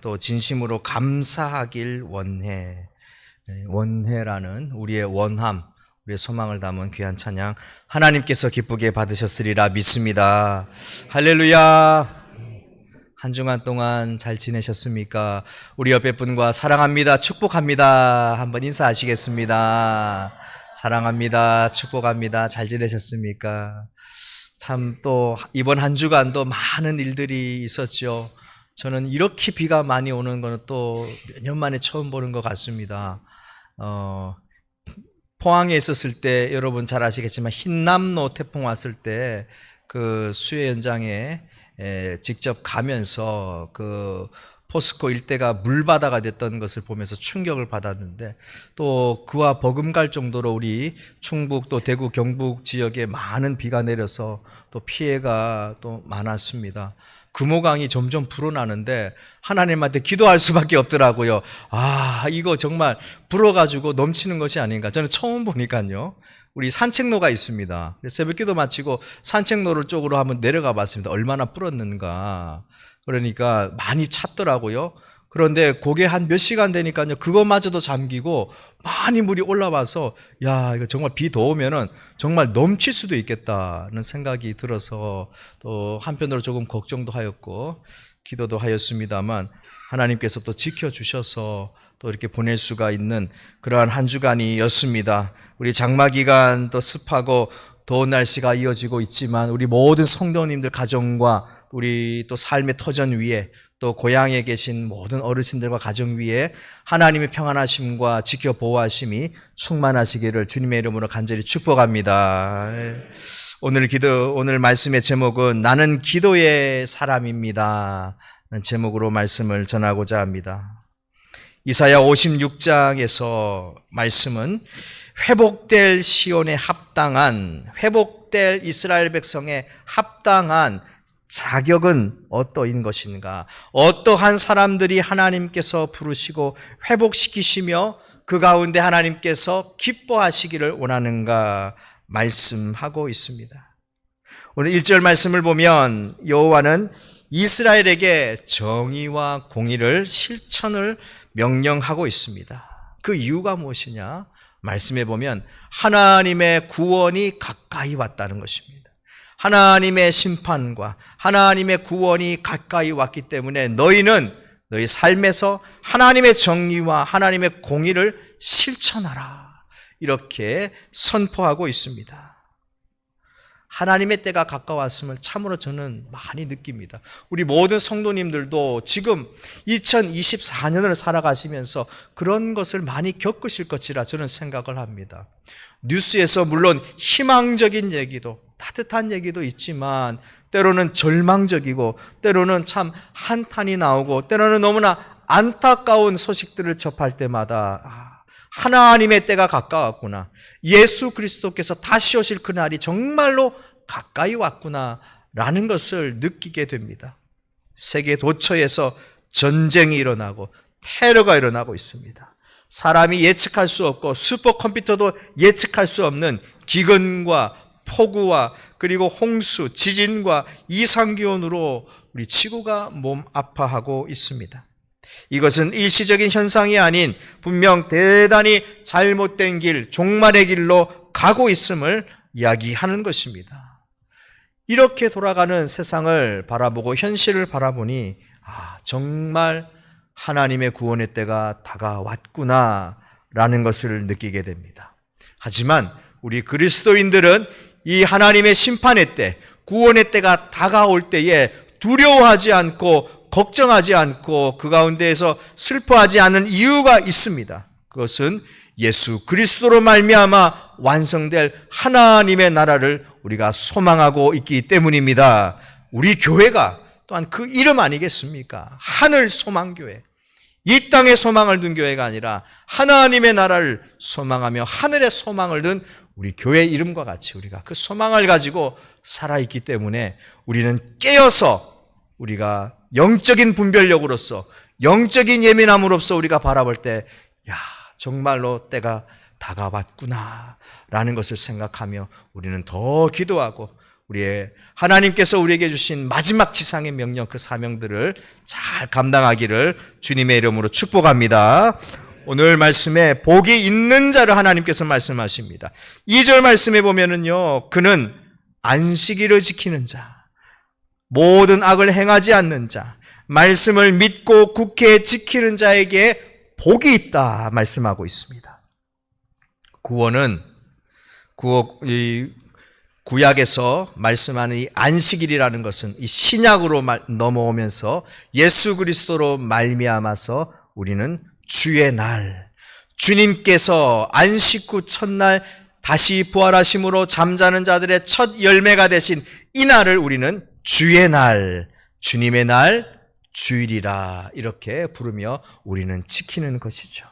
또 진심으로 감사하길 원해. 네, 원해라는 우리의 원함, 우리의 소망을 담은 귀한 찬양 하나님께서 기쁘게 받으셨으리라 믿습니다. 할렐루야. 한 주간 동안 잘 지내셨습니까? 우리 옆에 분과 사랑합니다. 축복합니다. 한번 인사하시겠습니다. 사랑합니다. 축복합니다. 잘 지내셨습니까? 참 또 이번 한 주간도 많은 일들이 있었죠. 저는 이렇게 비가 많이 오는 거는 또 몇 년 만에 처음 보는 것 같습니다. 어, 포항에 있었을 때 여러분 잘 아시겠지만 흰남노 태풍 왔을 때 그 수해 현장에 에, 직접 가면서 그 포스코 일대가 물바다가 됐던 것을 보면서 충격을 받았는데 또 그와 버금갈 정도로 우리 충북 또 대구 경북 지역에 많은 비가 내려서 또 피해가 또 많았습니다. 금호강이 점점 불어나는데 하나님한테 기도할 수밖에 없더라고요. 아, 이거 정말 불어가지고 넘치는 것이 아닌가. 저는 처음 보니까요. 우리 산책로가 있습니다. 새벽 기도 마치고 산책로를 쪽으로 한번 내려가 봤습니다. 얼마나 불었는가. 그러니까 많이 찼더라고요. 그런데 그게 한 몇 시간 되니까요. 그것마저도 잠기고 많이 물이 올라와서 야, 이거 정말 비더 오면은 정말 넘칠 수도 있겠다는 생각이 들어서 또 한편으로 조금 걱정도 하였고 기도도 하였습니다만 하나님께서 또 지켜 주셔서 또 이렇게 보낼 수가 있는 그러한 한 주간이었습니다. 우리 장마 기간 또 습하고 더운 날씨가 이어지고 있지만 우리 모든 성도님들 가정과 우리 또 삶의 터전 위에 또 고향에 계신 모든 어르신들과 가정 위에 하나님의 평안하심과 지켜 보호하심이 충만하시기를 주님의 이름으로 간절히 축복합니다. 오늘 기도 오늘 말씀의 제목은 나는 기도의 사람입니다. 제목으로 말씀을 전하고자 합니다. 이사야 56장에서 말씀은 회복될 시온에 합당한 회복될 이스라엘 백성에 합당한 자격은 어떠인 것인가? 어떠한 사람들이 하나님께서 부르시고 회복시키시며 그 가운데 하나님께서 기뻐하시기를 원하는가 말씀하고 있습니다. 오늘 1절 말씀을 보면 여호와는 이스라엘에게 정의와 공의를 실천을 명령하고 있습니다. 그 이유가 무엇이냐? 말씀해 보면 하나님의 구원이 가까이 왔다는 것입니다. 하나님의 심판과 하나님의 구원이 가까이 왔기 때문에 너희는 너희 삶에서 하나님의 정의와 하나님의 공의를 실천하라. 이렇게 선포하고 있습니다. 하나님의 때가 가까웠음을 참으로 저는 많이 느낍니다. 우리 모든 성도님들도 지금 2024년을 살아가시면서 그런 것을 많이 겪으실 것이라 저는 생각을 합니다. 뉴스에서 물론 희망적인 얘기도 따뜻한 얘기도 있지만 때로는 절망적이고 때로는 참 한탄이 나오고 때로는 너무나 안타까운 소식들을 접할 때마다 아, 하나님의 때가 가까웠구나. 예수 그리스도께서 다시 오실 그날이 정말로 가까이 왔구나. 라는 것을 느끼게 됩니다. 세계 도처에서 전쟁이 일어나고 테러가 일어나고 있습니다. 사람이 예측할 수 없고 슈퍼컴퓨터도 예측할 수 없는 기근과 폭우와 그리고 홍수, 지진과 이상기온으로 우리 지구가 몸 아파하고 있습니다. 이것은 일시적인 현상이 아닌 분명 대단히 잘못된 길, 종말의 길로 가고 있음을 이야기하는 것입니다. 이렇게 돌아가는 세상을 바라보고 현실을 바라보니 아, 정말 하나님의 구원의 때가 다가왔구나 라는 것을 느끼게 됩니다. 하지만 우리 그리스도인들은 이 하나님의 심판의 때, 구원의 때가 다가올 때에 두려워하지 않고 걱정하지 않고 그 가운데에서 슬퍼하지 않은 이유가 있습니다. 그것은 예수 그리스도로 말미암아 완성될 하나님의 나라를 우리가 소망하고 있기 때문입니다. 우리 교회가 또한 그 이름 아니겠습니까? 하늘 소망교회. 이 땅에 소망을 둔 교회가 아니라 하나님의 나라를 소망하며 하늘의 소망을 둔 우리 교회 이름과 같이 우리가 그 소망을 가지고 살아있기 때문에 우리는 깨어서 우리가 영적인 분별력으로서 영적인 예민함으로써 우리가 바라볼 때, 야, 정말로 때가 다가왔구나. 라는 것을 생각하며 우리는 더 기도하고 우리의 하나님께서 우리에게 주신 마지막 지상의 명령 그 사명들을 잘 감당하기를 주님의 이름으로 축복합니다. 오늘 말씀에 복이 있는 자를 하나님께서 말씀하십니다. 2절 말씀에 보면은요. 그는 안식일을 지키는 자, 모든 악을 행하지 않는 자, 말씀을 믿고 굳게 지키는 자에게 복이 있다 말씀하고 있습니다. 구원은 구원, 이 구약에서 말씀하는 이 안식일이라는 것은 이 신약으로 말- 넘어오면서 예수 그리스도로 말미암아서 우리는 주의 날 주님께서 안식 후 첫날 다시 부활하심으로 잠자는 자들의 첫 열매가 되신 이 날을 우리는 주의 날, 주님의 날, 주일이라 이렇게 부르며 우리는 지키는 것이죠.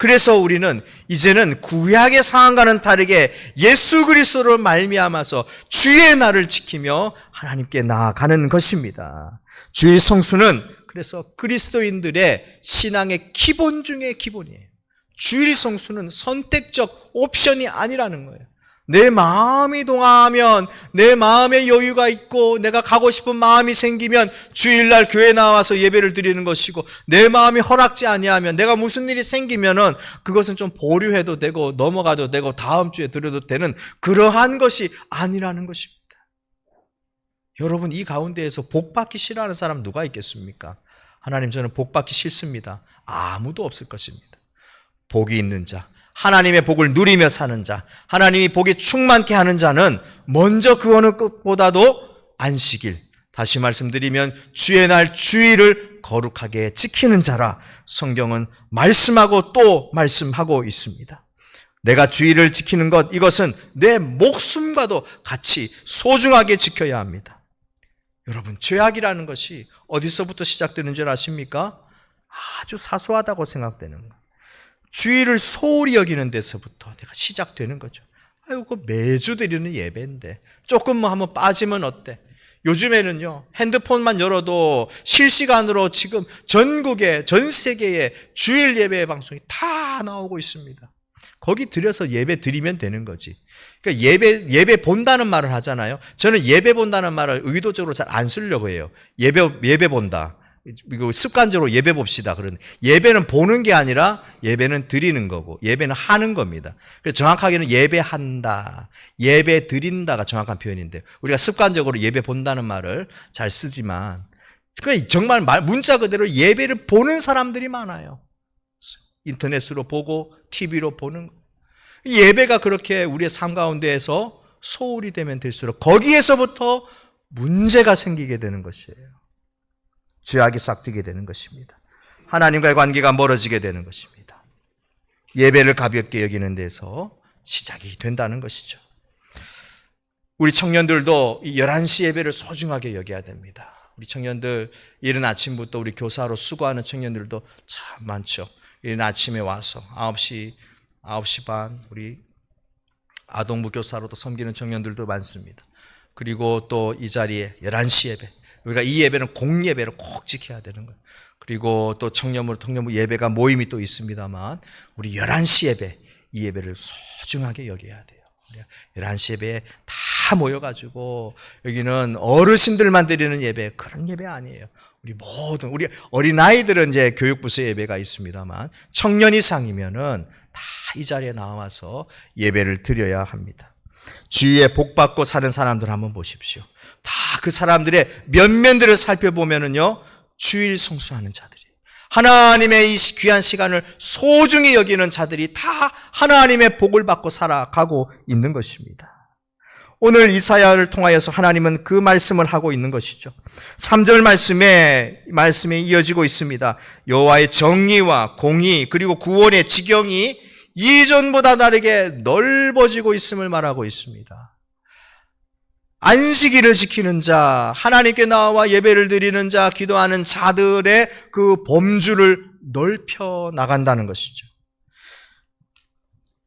그래서 우리는 이제는 구약의 상황과는 다르게 예수 그리스도로 말미암아서 주의 날을 지키며 하나님께 나아가는 것입니다. 주의 성수는 그래서 그리스도인들의 신앙의 기본 중의 기본이에요. 주일 성수는 선택적 옵션이 아니라는 거예요. 내 마음이 동하면 내 마음에 여유가 있고 내가 가고 싶은 마음이 생기면 주일날 교회 나와서 예배를 드리는 것이고 내 마음이 허락지 아니하면 내가 무슨 일이 생기면은 그것은 좀 보류해도 되고 넘어가도 되고 다음 주에 드려도 되는 그러한 것이 아니라는 것입니다. 여러분 이 가운데에서 복 받기 싫어하는 사람 누가 있겠습니까? 하나님 저는 복 받기 싫습니다. 아무도 없을 것입니다. 복이 있는 자, 하나님의 복을 누리며 사는 자, 하나님이 복이 충만케 하는 자는 먼저 그 어느 것보다도 안식일, 다시 말씀드리면 주의 날 주일을 거룩하게 지키는 자라 성경은 말씀하고 또 말씀하고 있습니다. 내가 주의를 지키는 것, 이것은 내 목숨과도 같이 소중하게 지켜야 합니다. 여러분, 죄악이라는 것이 어디서부터 시작되는 줄 아십니까? 아주 사소하다고 생각되는 거. 주의를 소홀히 여기는 데서부터 내가 시작되는 거죠. 아이고, 그 매주 드리는 예배인데 조금 뭐 한번 빠지면 어때? 요즘에는요, 핸드폰만 열어도 실시간으로 지금 전국에, 전 세계에 주일 예배 방송이 다 나오고 있습니다. 거기 들여서 예배 드리면 되는 거지. 그러니까 예배, 예배 본다는 말을 하잖아요. 저는 예배 본다는 말을 의도적으로 잘 안 쓰려고 해요. 예배, 예배 본다. 이거 습관적으로 예배 봅시다. 그런 예배는 보는 게 아니라 예배는 드리는 거고 예배는 하는 겁니다. 그래서 정확하게는 예배한다, 예배 드린다가 정확한 표현인데 우리가 습관적으로 예배 본다는 말을 잘 쓰지만 그 정말 말, 문자 그대로 예배를 보는 사람들이 많아요. 인터넷으로 보고 TV로 보는 거. 예배가 그렇게 우리의 삶 가운데에서 소홀히 되면 될수록 거기에서부터 문제가 생기게 되는 것이에요. 죄악이 싹트게 되는 것입니다. 하나님과의 관계가 멀어지게 되는 것입니다. 예배를 가볍게 여기는 데서 시작이 된다는 것이죠. 우리 청년들도 이 11시 예배를 소중하게 여겨야 됩니다. 우리 청년들 이른 아침부터 우리 교사로 수고하는 청년들도 참 많죠. 이른 아침에 와서 9시, 9시 반 우리 아동부 교사로도 섬기는 청년들도 많습니다. 그리고 또 이 자리에 11시 예배. 우리가 이 예배는 공예배를 꼭 지켜야 되는 거예요. 그리고 또 청년부, 통년부 예배가 모임이 또 있습니다만 우리 11시 예배, 이 예배를 소중하게 여겨야 돼요. 11시 예배에 다 모여가지고 여기는 어르신들만 드리는 예배, 그런 예배 아니에요. 우리 모든, 우리 어린아이들은 이제 교육부서 예배가 있습니다만 청년 이상이면은 다 이 자리에 나와서 예배를 드려야 합니다. 주위에 복 받고 사는 사람들 한번 보십시오. 다 그 사람들의 면면들을 살펴보면은요, 주일 성수하는 자들이. 하나님의 이 귀한 시간을 소중히 여기는 자들이 다 하나님의 복을 받고 살아가고 있는 것입니다. 오늘 이사야를 통하여서 하나님은 그 말씀을 하고 있는 것이죠. 3절 말씀에 말씀이 이어지고 있습니다. 여호와의 정의와 공의 그리고 구원의 지경이 이전보다 다르게 넓어지고 있음을 말하고 있습니다. 안식일을 지키는 자, 하나님께 나와 예배를 드리는 자, 기도하는 자들의 그 범주를 넓혀 나간다는 것이죠.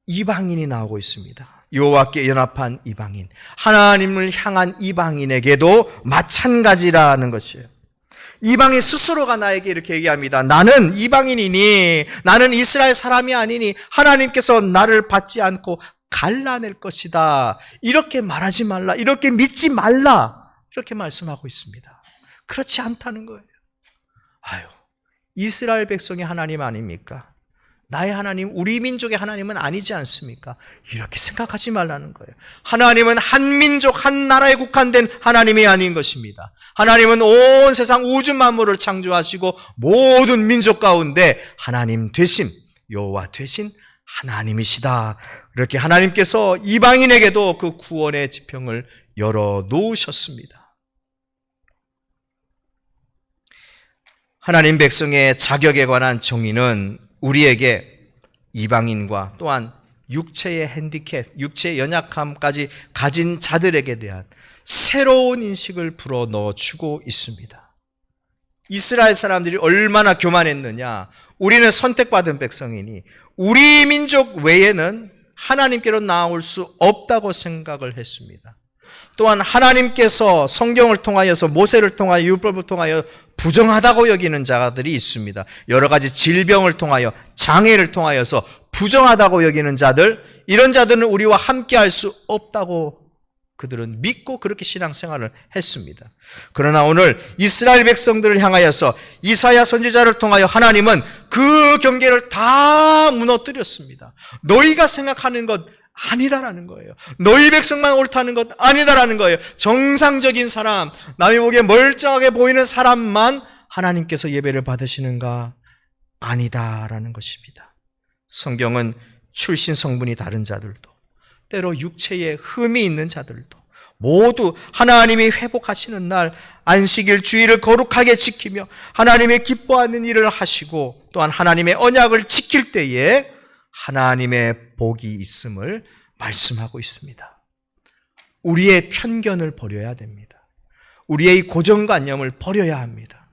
이방인이 나오고 있습니다. 여호와께 연합한 이방인, 하나님을 향한 이방인에게도 마찬가지라는 것이에요. 이방인 스스로가 나에게 이렇게 얘기합니다. 나는 이방인이니, 나는 이스라엘 사람이 아니니, 하나님께서 나를 받지 않고 갈라낼 것이다. 이렇게 말하지 말라. 이렇게 믿지 말라. 이렇게 말씀하고 있습니다. 그렇지 않다는 거예요. 아유, 이스라엘 백성의 하나님 아닙니까? 나의 하나님, 우리 민족의 하나님은 아니지 않습니까? 이렇게 생각하지 말라는 거예요. 하나님은 한 민족, 한 나라에 국한된 하나님이 아닌 것입니다. 하나님은 온 세상 우주 만물을 창조하시고 모든 민족 가운데 하나님 되심, 여호와 되신 하나님이시다. 이렇게 하나님께서 이방인에게도 그 구원의 지평을 열어 놓으셨습니다. 하나님 백성의 자격에 관한 정의는 우리에게 이방인과 또한 육체의 핸디캡, 육체의 연약함까지 가진 자들에게 대한 새로운 인식을 불어 넣어 주고 있습니다. 이스라엘 사람들이 얼마나 교만했느냐. 우리는 선택받은 백성이니 우리 민족 외에는 하나님께로 나올 수 없다고 생각을 했습니다. 또한 하나님께서 성경을 통하여서 모세를 통하여 율법을 통하여 부정하다고 여기는 자들이 있습니다. 여러 가지 질병을 통하여 장애를 통하여서 부정하다고 여기는 자들 이런 자들은 우리와 함께 할 수 없다고 그들은 믿고 그렇게 신앙생활을 했습니다. 그러나 오늘 이스라엘 백성들을 향하여서 이사야 선지자를 통하여 하나님은 그 경계를 다 무너뜨렸습니다. 너희가 생각하는 것 아니다라는 거예요. 너희 백성만 옳다는 것 아니다라는 거예요. 정상적인 사람, 남이 보기에 멀쩡하게 보이는 사람만 하나님께서 예배를 받으시는가? 아니다라는 것입니다. 성경은 출신 성분이 다른 자들도, 때로 육체에 흠이 있는 자들도, 모두 하나님이 회복하시는 날 안식일 주일을 거룩하게 지키며 하나님의 기뻐하는 일을 하시고 또한 하나님의 언약을 지킬 때에 하나님의 복이 있음을 말씀하고 있습니다. 우리의 편견을 버려야 됩니다. 우리의 고정관념을 버려야 합니다.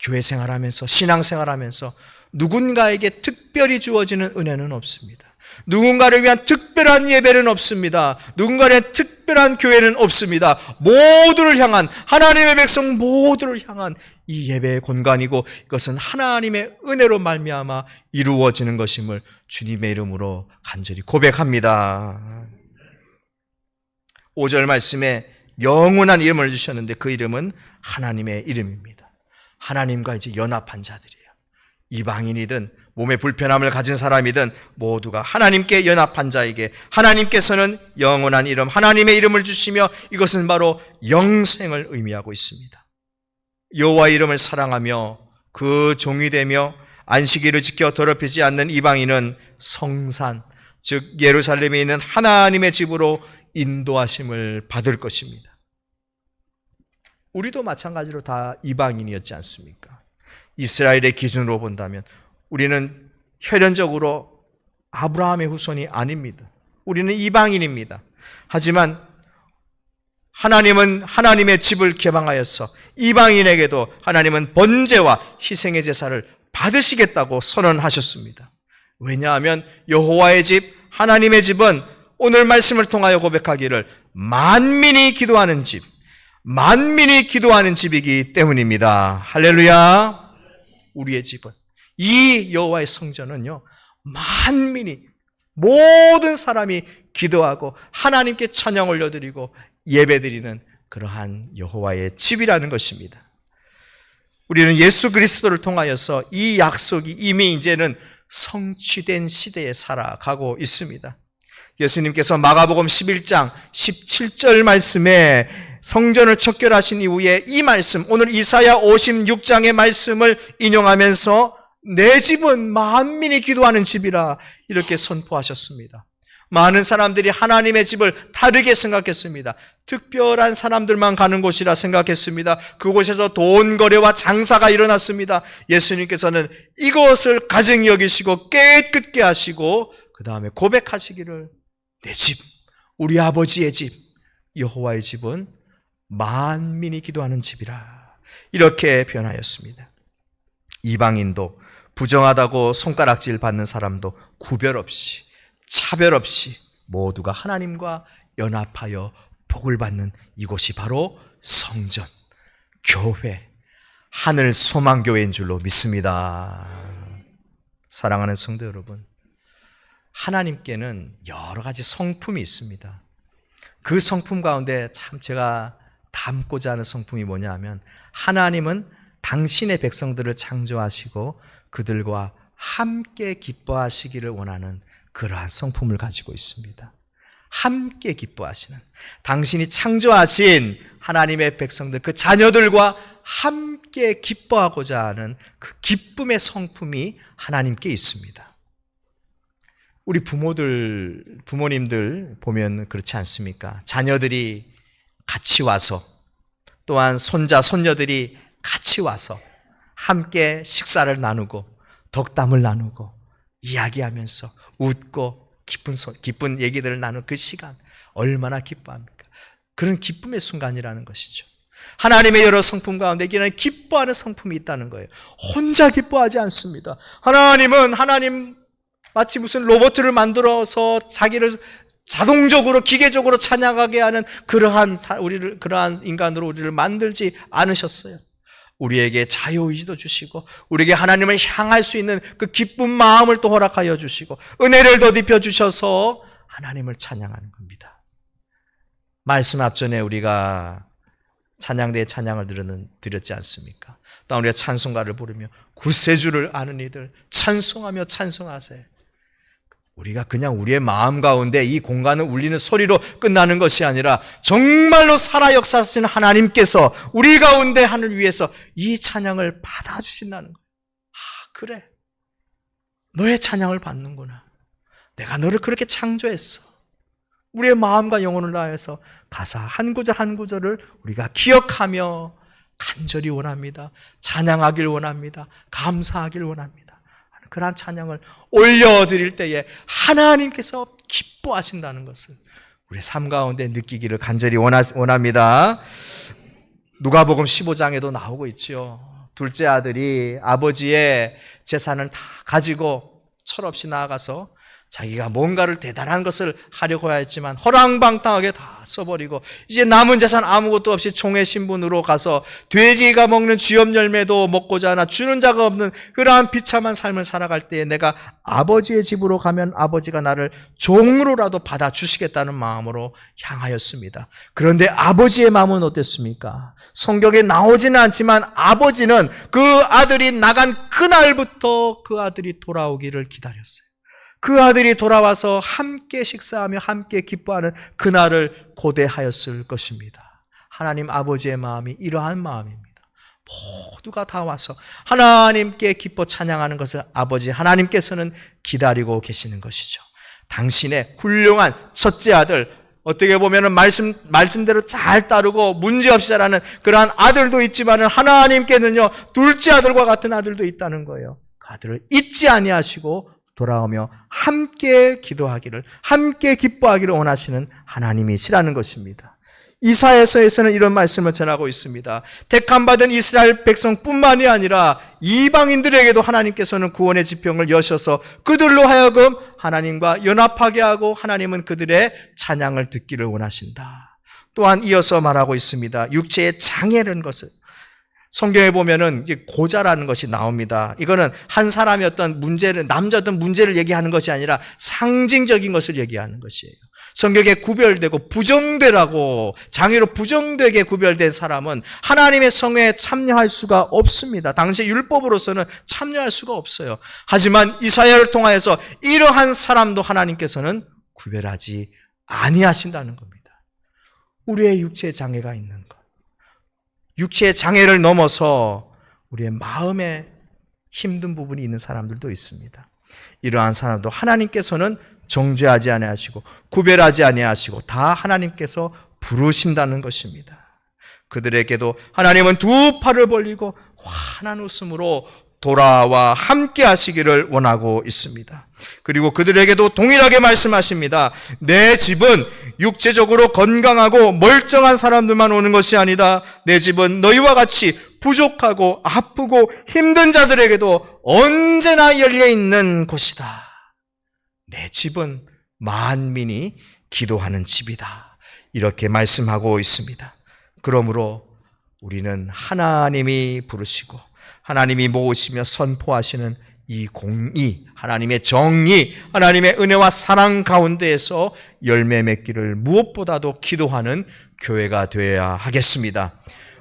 교회 생활하면서, 신앙 생활하면서 누군가에게 특별히 주어지는 은혜는 없습니다. 누군가를 위한 특별한 예배는 없습니다. 누군가를 위한 특별한 교회는 없습니다. 모두를 향한 하나님의 백성 모두를 향한 이 예배의 공간이고 이것은 하나님의 은혜로 말미암아 이루어지는 것임을 주님의 이름으로 간절히 고백합니다. 5절 말씀에 영원한 이름을 주셨는데 그 이름은 하나님의 이름입니다. 하나님과 이제 연합한 자들이에요. 이방인이든 몸의 불편함을 가진 사람이든 모두가 하나님께 연합한 자에게 하나님께서는 영원한 이름, 하나님의 이름을 주시며 이것은 바로 영생을 의미하고 있습니다. 여호와 이름을 사랑하며 그 종이 되며 안식일을 지켜 더럽히지 않는 이방인은 성산, 즉 예루살렘에 있는 하나님의 집으로 인도하심을 받을 것입니다. 우리도 마찬가지로 다 이방인이었지 않습니까? 이스라엘의 기준으로 본다면 우리는 혈연적으로 아브라함의 후손이 아닙니다. 우리는 이방인입니다. 하지만 하나님은 하나님의 집을 개방하여서 이방인에게도 하나님은 번제와 희생의 제사를 받으시겠다고 선언하셨습니다. 왜냐하면 여호와의 집, 하나님의 집은 오늘 말씀을 통하여 고백하기를 만민이 기도하는 집, 만민이 기도하는 집이기 때문입니다. 할렐루야. 우리의 집은 이 여호와의 성전은요. 만민이 모든 사람이 기도하고 하나님께 찬양 올려드리고 예배드리는 그러한 여호와의 집이라는 것입니다. 우리는 예수 그리스도를 통하여서 이 약속이 이미 이제는 성취된 시대에 살아가고 있습니다. 예수님께서 마가복음 11장 17절 말씀에 성전을 척결하신 이후에 이 말씀, 오늘 이사야 56장의 말씀을 인용하면서 내 집은 만민이 기도하는 집이라 이렇게 선포하셨습니다. 많은 사람들이 하나님의 집을 다르게 생각했습니다. 특별한 사람들만 가는 곳이라 생각했습니다. 그곳에서 돈 거래와 장사가 일어났습니다. 예수님께서는 이것을 가증히 여기시고 깨끗게 하시고 그 다음에 고백하시기를 내 집, 우리 아버지의 집, 여호와의 집은 만민이 기도하는 집이라 이렇게 변하였습니다. 이방인도 부정하다고 손가락질 받는 사람도 구별 없이 차별 없이 모두가 하나님과 연합하여 복을 받는 이곳이 바로 성전, 교회, 하늘 소망교회인 줄로 믿습니다. 사랑하는 성도 여러분, 하나님께는 여러 가지 성품이 있습니다. 그 성품 가운데 참 제가 담고자 하는 성품이 뭐냐 하면 하나님은 당신의 백성들을 창조하시고 그들과 함께 기뻐하시기를 원하는 그러한 성품을 가지고 있습니다. 함께 기뻐하시는 당신이 창조하신 하나님의 백성들 그 자녀들과 함께 기뻐하고자 하는 그 기쁨의 성품이 하나님께 있습니다. 우리 부모들 부모님들 보면 그렇지 않습니까? 자녀들이 같이 와서 또한 손자 손녀들이 같이 와서 함께 식사를 나누고 덕담을 나누고 이야기하면서 웃고 기쁜 소, 기쁜 얘기들을 나누는 그 시간 얼마나 기뻐합니까? 그런 기쁨의 순간이라는 것이죠. 하나님의 여러 성품 가운데 이는 기뻐하는 성품이 있다는 거예요. 혼자 기뻐하지 않습니다. 하나님은 하나님 마치 무슨 로봇을 만들어서 자기를 자동적으로 기계적으로 찬양하게 하는 그러한 우리를 그러한 인간으로 우리를 만들지 않으셨어요. 우리에게 자유의지도 주시고 우리에게 하나님을 향할 수 있는 그 기쁜 마음을 또 허락하여 주시고 은혜를 덧입혀 주셔서 하나님을 찬양하는 겁니다. 말씀 앞전에 우리가 찬양대의 찬양을 드렸는, 드렸지 않습니까? 또 우리가 찬송가를 부르며 구세주를 아는 이들 찬송하며 찬송하세. 우리가 그냥 우리의 마음 가운데 이 공간을 울리는 소리로 끝나는 것이 아니라 정말로 살아 역사하시는 하나님께서 우리 가운데 하늘 위해서 이 찬양을 받아주신다는 거예요. 아, 그래. 너의 찬양을 받는구나. 내가 너를 그렇게 창조했어. 우리의 마음과 영혼을 다해서 가사 한 구절 한 구절을 우리가 기억하며 간절히 원합니다. 찬양하길 원합니다. 감사하길 원합니다. 그러한 찬양을 올려드릴 때에 하나님께서 기뻐하신다는 것을 우리 삶 가운데 느끼기를 간절히 원합니다. 누가복음 15장에도 나오고 있죠. 둘째 아들이 아버지의 재산을 다 가지고 철없이 나아가서 자기가 뭔가를 대단한 것을 하려고 했지만 허랑방탕하게 다 써버리고 이제 남은 재산 아무것도 없이 총회 신분으로 가서 돼지가 먹는 쥐염 열매도 먹고자 하나 주는 자가 없는 그러한 비참한 삶을 살아갈 때에 내가 아버지의 집으로 가면 아버지가 나를 종으로라도 받아 주시겠다는 마음으로 향하였습니다. 그런데 아버지의 마음은 어땠습니까? 성경에 나오지는 않지만 아버지는 그 아들이 나간 그날부터 그 아들이 돌아오기를 기다렸어요. 그 아들이 돌아와서 함께 식사하며 함께 기뻐하는 그날을 고대하였을 것입니다. 하나님 아버지의 마음이 이러한 마음입니다. 모두가 다 와서 하나님께 기뻐 찬양하는 것을 아버지 하나님께서는 기다리고 계시는 것이죠. 당신의 훌륭한 첫째 아들, 어떻게 보면은 말씀, 말씀대로 잘 따르고 문제 없이 자라는 그러한 아들도 있지만은 하나님께는요, 둘째 아들과 같은 아들도 있다는 거예요. 그 아들을 잊지 아니하시고 돌아오며 함께 기도하기를, 함께 기뻐하기를 원하시는 하나님이시라는 것입니다. 이사에서에서는 이런 말씀을 전하고 있습니다. 택함받은 이스라엘 백성뿐만이 아니라 이방인들에게도 하나님께서는 구원의 지평을 여셔서 그들로 하여금 하나님과 연합하게 하고 하나님은 그들의 찬양을 듣기를 원하신다. 또한 이어서 말하고 있습니다. 육체의 장애는 것을 성경에 보면은 고자라는 것이 나옵니다. 이거는 한 사람이 어떤 문제를, 남자든 문제를 얘기하는 것이 아니라 상징적인 것을 얘기하는 것이에요. 성경에 구별되고 부정되라고 장애로 부정되게 구별된 사람은 하나님의 성회에 참여할 수가 없습니다. 당시 율법으로서는 참여할 수가 없어요. 하지만 이사야를 통하여서 이러한 사람도 하나님께서는 구별하지 아니하신다는 겁니다. 우리의 육체 장애가 있는 육체의 장애를 넘어서 우리의 마음에 힘든 부분이 있는 사람들도 있습니다. 이러한 사람도 하나님께서는 정죄하지 아니하시고 구별하지 아니하시고 다 하나님께서 부르신다는 것입니다. 그들에게도 하나님은 두 팔을 벌리고 환한 웃음으로 돌아와 함께 하시기를 원하고 있습니다. 그리고 그들에게도 동일하게 말씀하십니다. 내 집은 육체적으로 건강하고 멀쩡한 사람들만 오는 것이 아니다. 내 집은 너희와 같이 부족하고 아프고 힘든 자들에게도 언제나 열려 있는 곳이다. 내 집은 만민이 기도하는 집이다. 이렇게 말씀하고 있습니다. 그러므로 우리는 하나님이 부르시고 하나님이 모으시며 선포하시는 이 공의, 하나님의 정의, 하나님의 은혜와 사랑 가운데에서 열매 맺기를 무엇보다도 기도하는 교회가 되어야 하겠습니다.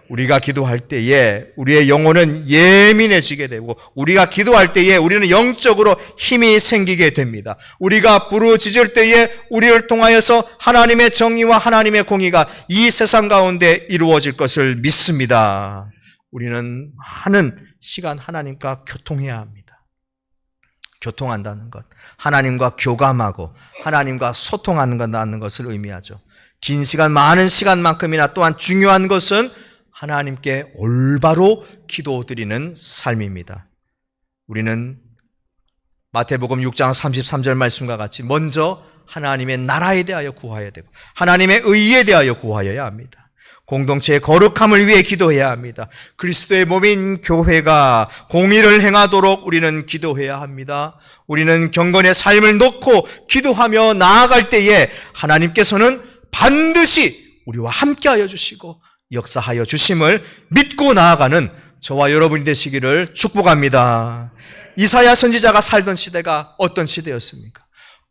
우리가 기도할 때에 우리의 영혼은 예민해지게 되고 우리가 기도할 때에 우리는 영적으로 힘이 생기게 됩니다. 우리가 부르짖을 때에 우리를 통하여서 하나님의 정의와 하나님의 공의가 이 세상 가운데 이루어질 것을 믿습니다. 우리는 많은 시간 하나님과 교통해야 합니다. 교통한다는 것, 하나님과 교감하고 하나님과 소통하는 것을 의미하죠. 긴 시간, 많은 시간만큼이나 또한 중요한 것은 하나님께 올바로 기도드리는 삶입니다. 우리는 마태복음 6장 33절 말씀과 같이 먼저 하나님의 나라에 대하여 구하여야 되고 하나님의 의에 대하여 구하여야 합니다. 공동체의 거룩함을 위해 기도해야 합니다. 그리스도의 몸인 교회가 공의를 행하도록 우리는 기도해야 합니다. 우리는 경건의 삶을 놓고 기도하며 나아갈 때에 하나님께서는 반드시 우리와 함께하여 주시고 역사하여 주심을 믿고 나아가는 저와 여러분이 되시기를 축복합니다. 이사야 선지자가 살던 시대가 어떤 시대였습니까?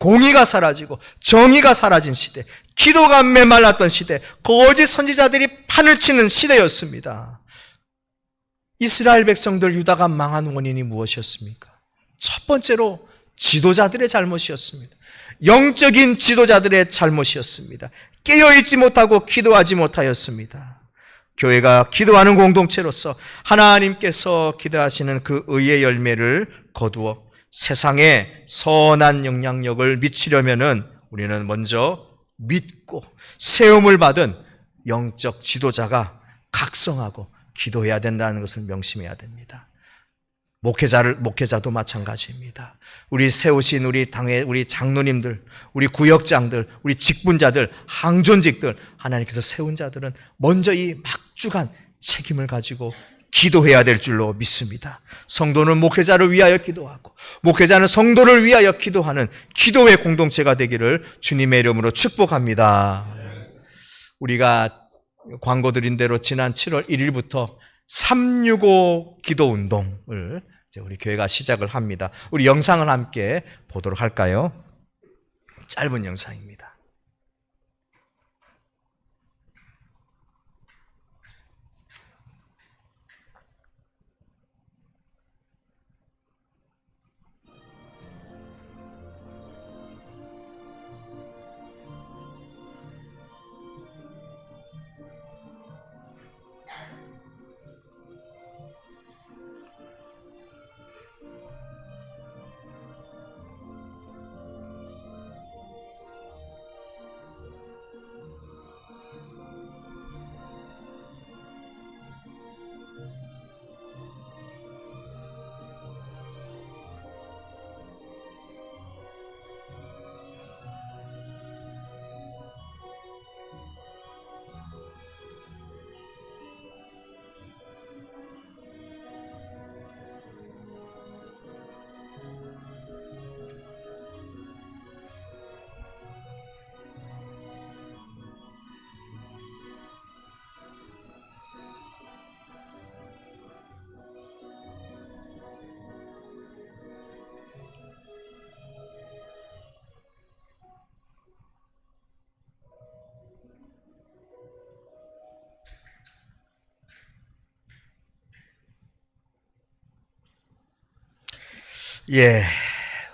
공의가 사라지고 정의가 사라진 시대, 기도가 메말랐던 시대, 거짓 선지자들이 판을 치는 시대였습니다. 이스라엘 백성들 유다가 망한 원인이 무엇이었습니까? 첫 번째로 지도자들의 잘못이었습니다. 영적인 지도자들의 잘못이었습니다. 깨어있지 못하고 기도하지 못하였습니다. 교회가 기도하는 공동체로서 하나님께서 기도하시는 그 의의 열매를 거두어 세상에 선한 영향력을 미치려면은 우리는 먼저 믿고 세움을 받은 영적 지도자가 각성하고 기도해야 된다는 것을 명심해야 됩니다. 목회자를 목회자도 마찬가지입니다. 우리 세우신 우리 당의 우리 장로님들, 우리 구역장들, 우리 직분자들, 항존직들 하나님께서 세운 자들은 먼저 이 막중한 책임을 가지고 기도해야 될 줄로 믿습니다. 성도는 목회자를 위하여 기도하고 목회자는 성도를 위하여 기도하는 기도의 공동체가 되기를 주님의 이름으로 축복합니다. 우리가 광고 드린 대로 지난 7월 1일부터 365 기도 운동을 우리 교회가 시작을 합니다. 우리 영상을 함께 보도록 할까요? 짧은 영상입니다. 예,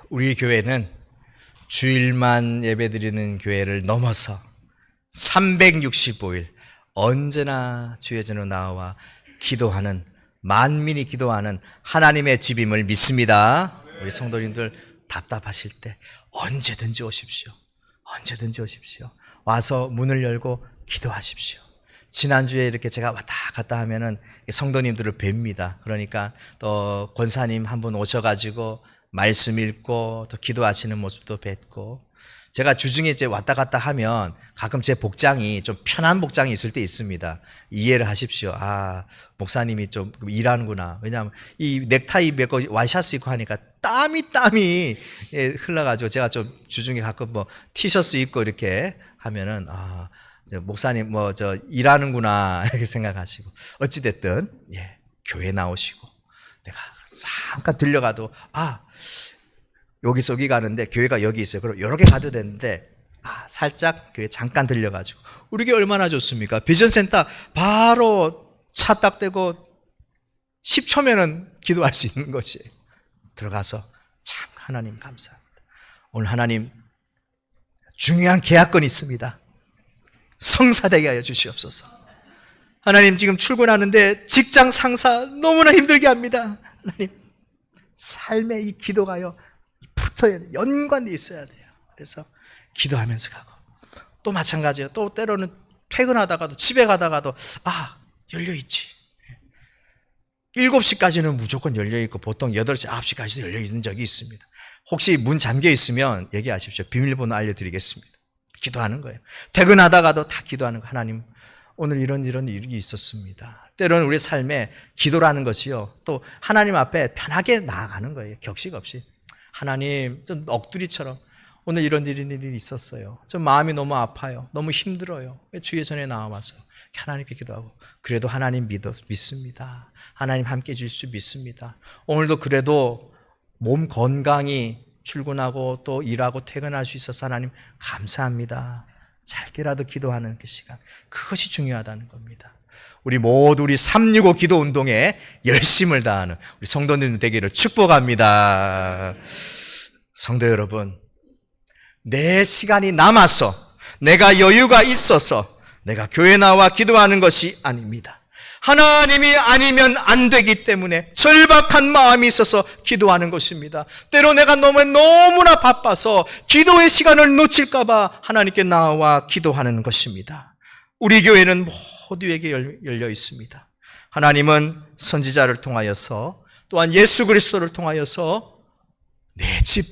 우리 교회는 주일만 예배드리는 교회를 넘어서 365일 언제나 주의 전으로 나와 기도하는 만민이 기도하는 하나님의 집임을 믿습니다. 우리 성도님들 답답하실 때 언제든지 오십시오. 언제든지 오십시오. 와서 문을 열고 기도하십시오. 지난주에 이렇게 제가 왔다 갔다 하면은 성도님들을 뵙니다. 그러니까 또 권사님 한 분 오셔가지고 말씀 읽고 또 기도하시는 모습도 뵙고 제가 주중에 이제 왔다 갔다 하면 가끔 제 복장이 좀 편한 복장이 있을 때 있습니다. 이해를 하십시오. 아, 목사님이 좀 일하는구나. 왜냐하면 이 넥타이 메고 와이셔츠 입고 하니까 땀이 땀이 예, 흘러가지고 제가 좀 주중에 가끔 뭐 티셔츠 입고 이렇게 하면은 아, 목사님 뭐 저 일하는구나 이렇게 생각하시고 어찌 됐든 예 교회 나오시고 내가 잠깐 들려가도 아 여기 가는데 교회가 여기 있어요. 그럼 여러 개 가도 되는데 아 살짝 교회 잠깐 들려가지고 우리 교회 얼마나 좋습니까? 비전센터 바로 차 딱 대고 10초면은 기도할 수 있는 것이 들어가서 참 하나님 감사합니다. 오늘 하나님 중요한 계약건이 있습니다. 성사되게 하여 주시옵소서. 하나님 지금 출근하는데 직장 상사 너무나 힘들게 합니다. 하나님 삶의 이 기도가요 붙어야 돼 연관돼 있어야 돼요. 그래서 기도하면서 가고 또 마찬가지예요. 또 때로는 퇴근하다가도 집에 가다가도 아 열려 있지. 7시까지는 무조건 열려 있고 보통 8시, 9시까지도 열려 있는 적이 있습니다. 혹시 문 잠겨 있으면 얘기하십시오. 비밀번호 알려드리겠습니다. 기도하는 거예요. 퇴근하다가도 다 기도하는 거. 하나님, 오늘 이런 이런 일이 있었습니다. 때로는 우리 삶에 기도라는 것이요. 또 하나님 앞에 편하게 나아가는 거예요. 격식 없이. 하나님, 좀 넋두리처럼 오늘 이런 일이 있었어요. 좀 마음이 너무 아파요. 너무 힘들어요. 왜 주의 전에 나와서 하나님께 기도하고 그래도 하나님 믿어 믿습니다. 하나님 함께 해줄 수 믿습니다. 오늘도 그래도 몸 건강히 출근하고 또 일하고 퇴근할 수 있어서 하나님 감사합니다. 짧게라도 기도하는 그 시간 그것이 중요하다는 겁니다. 우리 모두 우리 365 기도 운동에 열심을 다하는 우리 성도님 되기를 축복합니다. 성도 여러분, 내 시간이 남아서 내가 여유가 있어서 내가 교회 나와 기도하는 것이 아닙니다. 하나님이 아니면 안 되기 때문에 절박한 마음이 있어서 기도하는 것입니다. 때로 내가 너무 너무나 바빠서 기도의 시간을 놓칠까봐 하나님께 나와 기도하는 것입니다. 우리 교회는 모두에게 열려 있습니다. 하나님은 선지자를 통하여서 또한 예수 그리스도를 통하여서 내 집,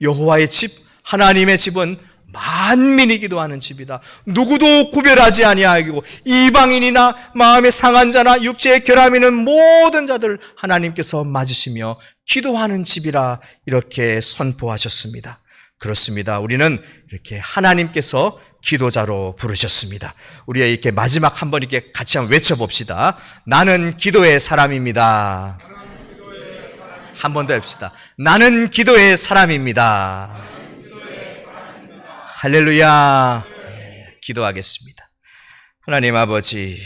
여호와의 집, 하나님의 집은 만민이 기도하는 집이다. 누구도 구별하지 아니하고 이방인이나 마음의 상한 자나 육체의 결함 있는 모든 자들 하나님께서 맞으시며 기도하는 집이라 이렇게 선포하셨습니다. 그렇습니다. 우리는 이렇게 하나님께서 기도자로 부르셨습니다. 우리가 이렇게 마지막 한번 이렇게 같이 한번 외쳐봅시다. 나는 기도의 사람입니다. 한번 더 합시다. 나는 기도의 사람입니다. 할렐루야. 네, 기도하겠습니다. 하나님 아버지,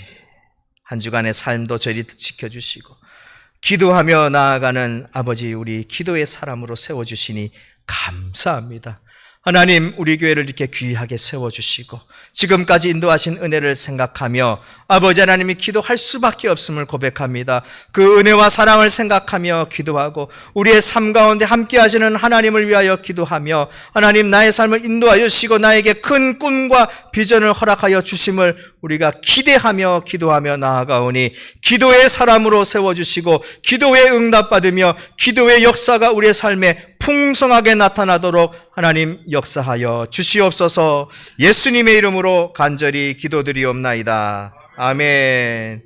한 주간의 삶도 저리 지켜주시고, 기도하며 나아가는 아버지, 우리 기도의 사람으로 세워주시니 감사합니다. 하나님, 우리 교회를 이렇게 귀하게 세워주시고, 지금까지 인도하신 은혜를 생각하며, 아버지 하나님이 기도할 수밖에 없음을 고백합니다. 그 은혜와 사랑을 생각하며 기도하고, 우리의 삶 가운데 함께 하시는 하나님을 위하여 기도하며, 하나님 나의 삶을 인도하여 주시고, 나에게 큰 꿈과 비전을 허락하여 주심을 우리가 기대하며 기도하며 나아가오니, 기도의 사람으로 세워주시고, 기도에 응답받으며, 기도의 역사가 우리의 삶에 풍성하게 나타나도록 하나님 역사하여 주시옵소서 예수님의 이름으로 간절히 기도드리옵나이다. 아멘.